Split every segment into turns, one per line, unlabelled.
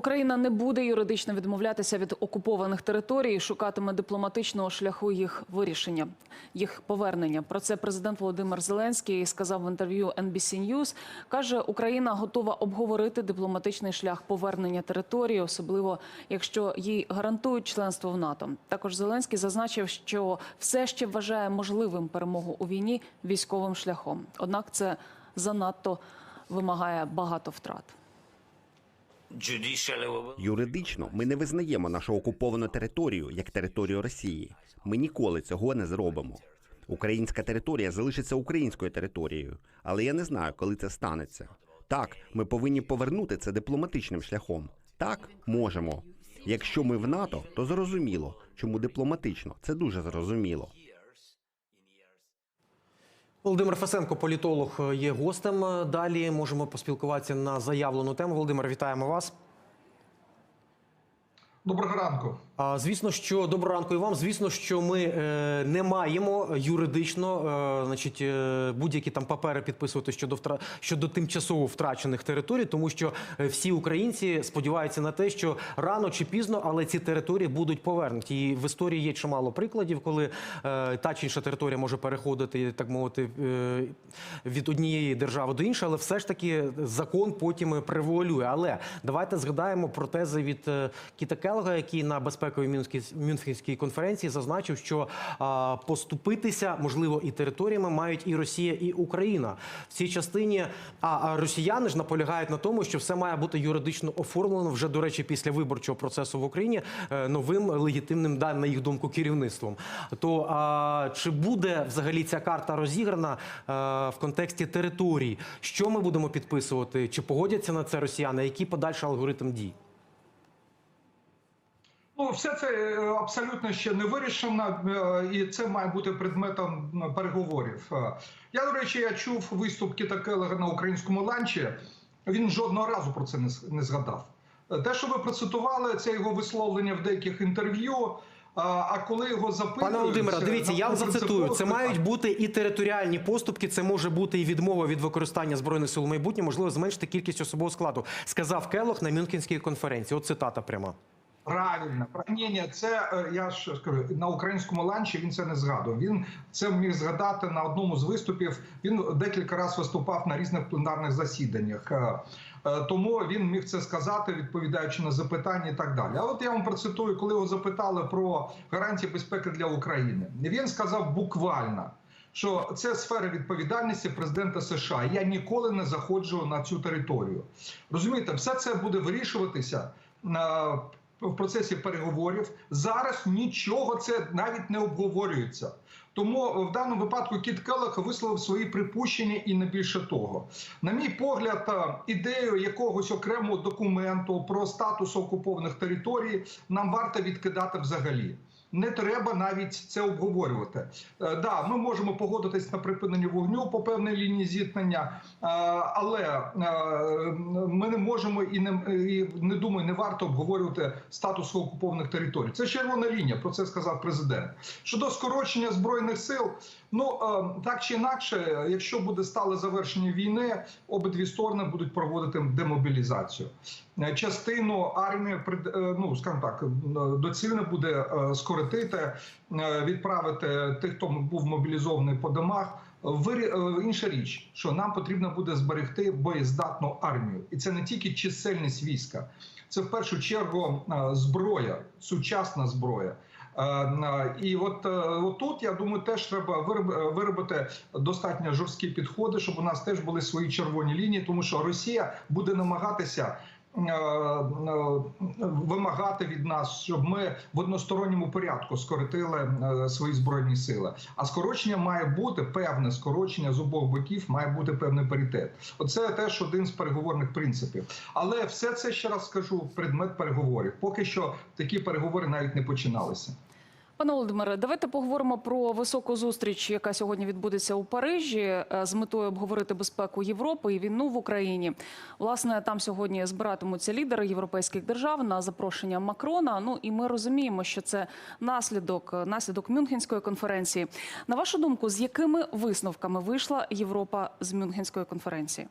Україна не буде юридично відмовлятися від окупованих територій, і шукатиме дипломатичного шляху їх вирішення, їх повернення. Про це президент Володимир Зеленський сказав в інтерв'ю NBC News. каже, Україна готова обговорити дипломатичний шлях повернення території, особливо якщо їй гарантують членство в НАТО. Також Зеленський зазначив, що все ще вважає можливим перемогу у війні військовим шляхом. Однак це занадто вимагає багато втрат.
Юридично ми не визнаємо нашу окуповану територію як територію Росії. Ми ніколи цього не зробимо. Українська територія залишиться українською територією, але я не знаю, коли це станеться. Так, ми повинні повернути це дипломатичним шляхом. Так, можемо. Якщо ми в НАТО, то зрозуміло, чому дипломатично. Це дуже зрозуміло.
Володимир Фасенко, політолог, є гостем. Далі можемо поспілкуватися на заявлену тему. Володимир, вітаємо вас.
Доброго ранку.
А, Звісно, що доброго ранку і вам. Звісно, що ми е, не маємо юридично, е, значить, е, будь-які там папери підписувати щодо втра... щодо тимчасово втрачених територій, тому що е, всі українці сподіваються на те, що рано чи пізно, але ці території будуть повернуті. І в історії є чимало прикладів, коли е, та чи інша територія може переходити, так мовити, е, від однієї держави до іншої, але все ж таки закон потім превуалює. Але давайте згадаємо про тези від е, Кіта Келга, який на безпековій Мюнхенській- конференції зазначив, що поступитися можливо і територіями мають і Росія, і Україна в цій частині. А, а росіяни ж наполягають на тому, що все має бути юридично оформлено вже до речі, після виборчого процесу в Україні е, новим легітимним да, на їх думку керівництвом. То а, чи буде взагалі ця карта розіграна е, в контексті територій? Що ми будемо підписувати? Чи погодяться на це росіяни? Який подальший алгоритм дій?
Ну, все це е, абсолютно ще не вирішено, е, і це має бути предметом переговорів. Е, Я, до речі, я чув виступ Кіта Келлера на українському ланчі. Він жодного разу про це не згадав. Те, що ви процитували, це його висловлення в деяких інтерв'ю. А коли його запитують...
Пане Володимире, дивіться, я вам зацитую. Це мають бути і територіальні поступки. Це може бути і відмова від використання збройних сил майбутнє, можливо, зменшити кількість особового складу. Сказав Келох на Мюнхенській конференції. От цитата пряма.
Правильно, Пра- ні, ні, це е, я ж скажу на українському ланчі. Він це не згадував. Він це міг згадати на одному з виступів. Він декілька разів виступав на різних пленарних засіданнях. Е, е, Тому він міг це сказати, відповідаючи на запитання і так далі. А от я вам процитую, коли його запитали про гарантії безпеки для України. Він сказав буквально. Що це сфера відповідальності президента США. Я ніколи не заходжу на цю територію. Розумієте, все це буде вирішуватися в процесі переговорів. Зараз нічого це навіть не обговорюється. Тому в даному випадку Кіт Келлах висловив свої припущення і не більше того. На мій погляд, е, ідею якогось окремого документу про статус окупованих територій нам варто відкидати взагалі. Не треба навіть це обговорювати. Е, Да, ми можемо погодитись на припинення вогню по певній лінії зіткнення, е, але е, ми не можемо і не і не думаю, не варто обговорювати статус окупованих територій. Це червона лінія. Про це сказав президент. Щодо скорочення збройних сил, ну так чи інакше, якщо буде стале завершення війни, обидві сторони будуть проводити демобілізацію. Е, Частину армії е, ну скажімо так, е, доцільно буде скоротити, відправити тих, хто був мобілізований по домах. Інша річ, що нам потрібно буде зберегти боєздатну армію, і це не тільки чисельність війська, це в першу чергу зброя, сучасна зброя. І от, от тут, я думаю, теж треба вироб- виробити достатньо жорсткі підходи, щоб у нас теж були свої червоні лінії, тому що Росія буде намагатися. Е, е, Вимагати від нас, щоб ми в односторонньому порядку скоротили е, свої збройні сили. А скорочення має бути певне скорочення з обох боків, має бути певний паритет. Оце теж один з переговорних принципів. Але все це ще раз скажу предмет переговорів. Поки що такі переговори навіть не починалися.
Пане Володимире, давайте поговоримо про високу зустріч, яка сьогодні відбудеться у Парижі, е, з метою обговорити безпеку Європи і війну в Україні. Власне, там сьогодні збиратимуться лідери європейських держав на запрошення Макрона. Ну і ми розуміємо, що це наслідок наслідок Мюнхенської конференції. На вашу думку, з якими висновками вийшла Європа з Мюнхенської конференції?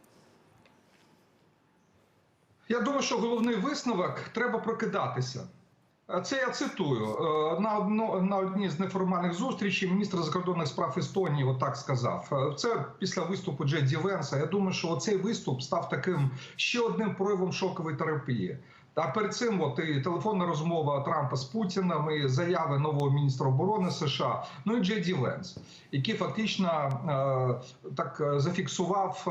Я думаю, що головний висновок треба прокидатися. Е, Це я цитую Е, на одно на одній з неформальних зустрічей міністр закордонних справ Естонії отак сказав. Е, Це після виступу Джеді Венса. Я думаю, що цей виступ став таким ще одним проявом шокової терапії. А перед цим, от і телефонна розмова Трампа з Путіним, і заяви нового міністра оборони США, ну і Джей Ді Венс, який фактично е, так зафіксував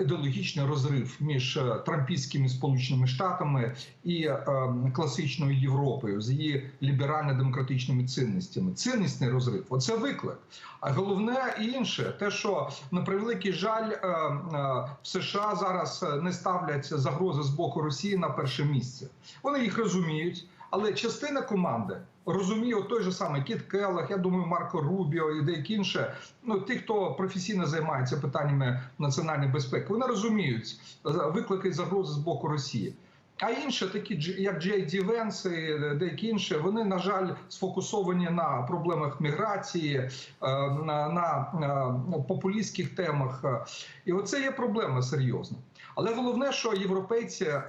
ідеологічний розрив між е, трампійськими сполученими штатами і е, класичною Європою з її ліберально-демократичними цінностями. Ціннісний розрив оце виклик. А головне інше, те, що на превеликий жаль, е, е, в США зараз е, не ставлять загрози з боку Росії на перше місце. Вони їх розуміють, але частина команди розуміє той же самий Кіт Келлах, я думаю, Марко Рубіо і деякі інше. ну ті, хто професійно займається питаннями національної безпеки, вони розуміють е, виклики загрози з боку Росії. А інші, такі як Джей Ді деякі інші, вони на жаль сфокусовані на проблемах міграції, е, на, на, на популістських темах. І оце є проблема серйозна. Але головне, що європейці е,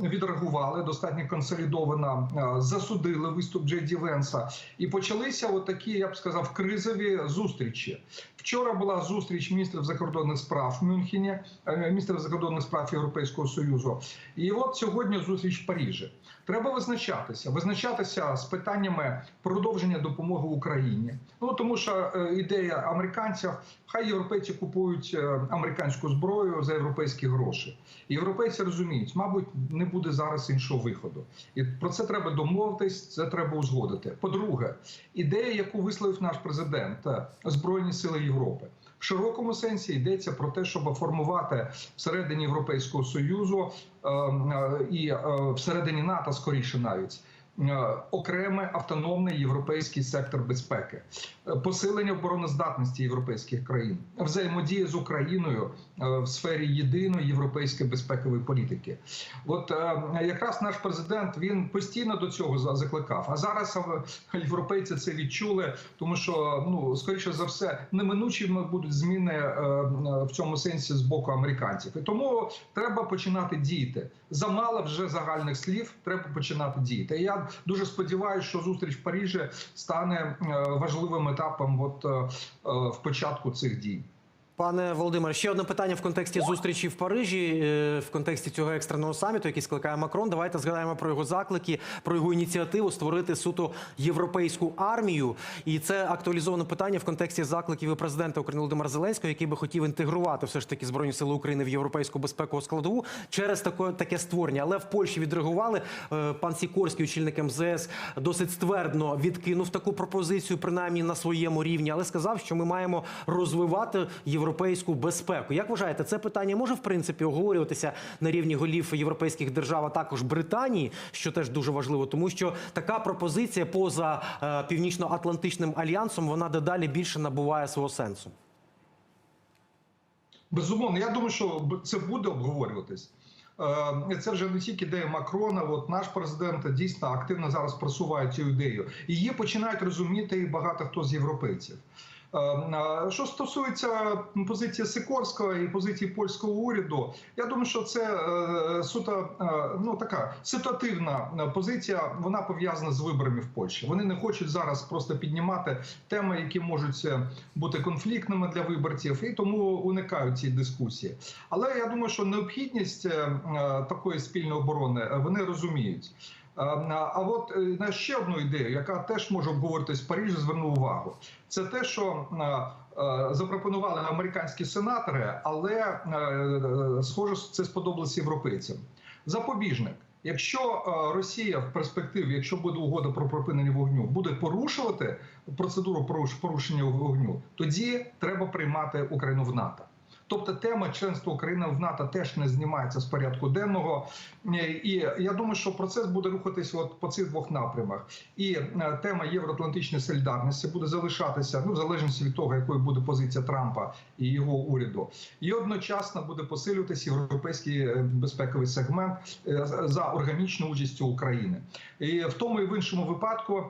відреагували достатньо консолідовано, е, засудили виступ Джей Ді Венса, і почалися от такі, я б сказав, кризові зустрічі. Вчора була зустріч міністрів закордонних справ в Мюнхені, е, міністрів закордонних справ Європейського союзу. І от сьогодні зустріч в Парижі. Треба визначатися, визначатися з питаннями продовження допомоги Україні. Ну тому що е, ідея американців, хай європейці купують е, американську зброю за європейські гроші. Європейці розуміють, мабуть, не буде зараз іншого виходу. І про це треба домовитись, це треба узгодити. По-друге, ідея, яку висловив наш президент, Збройні сили Європи. В широкому сенсі йдеться про те, щоб формувати всередині Європейського союзу е, е, і е, всередині НАТО, скоріше навіть. Е, Окремий автономний європейський сектор безпеки, Е, посилення обороноздатності європейських країн, взаємодія з Україною е, в сфері єдиної європейської безпекової політики. От якраз наш президент він постійно до цього закликав. А зараз європейці це відчули, тому що ну скоріше за все неминучими будуть зміни в цьому сенсі з боку американців. І тому треба починати діяти. Замало вже загальних слів. Треба починати діяти. І Дуже сподіваюся, що зустріч в Парижі стане е, важливим етапом, от е, е, в початку цих дій.
Пане Володимире, ще одне питання в контексті зустрічі в Парижі, е, в контексті цього екстреного саміту, який скликає Макрон. Давайте згадаємо про його заклики, про його ініціативу створити суто європейську армію. І це актуалізоване питання в контексті закликів президента України Володимира Зеленського, який би хотів інтегрувати все ж таки збройні сили України в європейську безпекову складову через таке, таке створення. Але в Польщі відреагували. Е, Пан Сікорський, очільник МЗС, досить ствердно відкинув таку пропозицію, принаймні на своєму рівні, але сказав, що ми маємо розвивати європейську безпеку. Як вважаєте, це питання може в принципі оговорюватися на рівні голів європейських держав, а також Британії, що теж дуже важливо, тому що така пропозиція поза е, північно-атлантичним альянсом вона дедалі більше набуває свого сенсу.
Безумовно, я думаю, що це буде обговорюватись. Е, Це вже не тільки ідея Макрона. От наш президент дійсно активно зараз просуває цю ідею. Її починають розуміти і багато хто з європейців. Е, е, Що стосується позиції Сикорського і позиції польського уряду, я думаю, що це е, суто е, ну така ситуативна позиція. Вона пов'язана з виборами в Польщі. Вони не хочуть зараз просто піднімати теми, які можуть е, бути конфліктними для виборців, і тому уникають ці дискусії. Але я думаю, що необхідність такої спільної оборони вони розуміють. Е, А от е, на ще одну ідею, яка теж може обговоритись в Парижі, зверну увагу. Це те, що е, е, запропонували американські сенатори, але схоже, це сподобалося європейцям. Запобіжник. Якщо Росія в перспективі, якщо буде угода про припинення вогню, буде порушувати процедуру поруш- порушення вогню, тоді треба приймати Україну в НАТО. Тобто тема членства України в НАТО теж не знімається з порядку денного. Е, І я думаю, що процес буде рухатись от по цих двох напрямах. І е, тема євроатлантичної солідарності буде залишатися ну в залежності від того, якою буде позиція Трампа і його уряду. І одночасно буде посилюватися європейський е, безпековий сегмент за органічною участю України. І в тому і в іншому випадку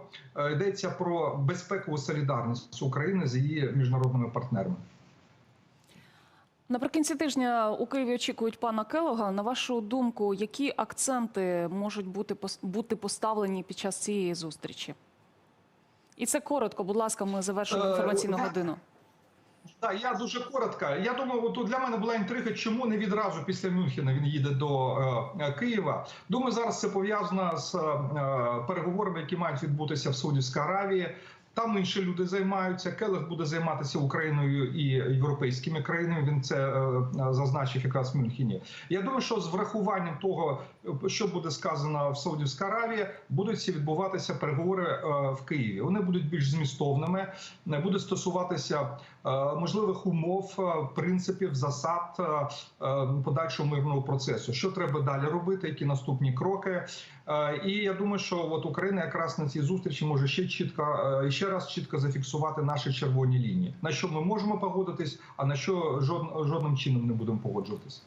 йдеться про безпекову солідарність України з її міжнародними партнерами.
Наприкінці тижня у Києві очікують пана Келога. На вашу думку, які акценти можуть бути бути поставлені під час цієї зустрічі? І це коротко, будь ласка, ми завершимо
Е,
інформаційну годину.
Так, я дуже коротко. Я думаю, от для мене була інтрига, чому не відразу після Мюнхена він їде до е, Києва. Думаю, зараз це пов'язано з е, переговорами, які мають відбутися в Саудівській Аравії. Там інші люди займаються. Келех буде займатися Україною і європейськими країнами. Він це е, зазначив якраз в Мюнхені. Я думаю, що з врахуванням того, е, що буде сказано в Саудівській Аравії, будуть відбуватися переговори е, в Києві. Вони будуть більш змістовними, не будуть стосуватися е, можливих умов, е, принципів, засад е, е, подальшого мирного процесу. Що треба далі робити? Які наступні кроки? Е, І я думаю, що от Україна якраз на цій зустрічі може ще чітко е, ще раз чітко зафіксувати наші червоні лінії, на що ми можемо погодитись, а на що жодним чином не будемо погоджуватись.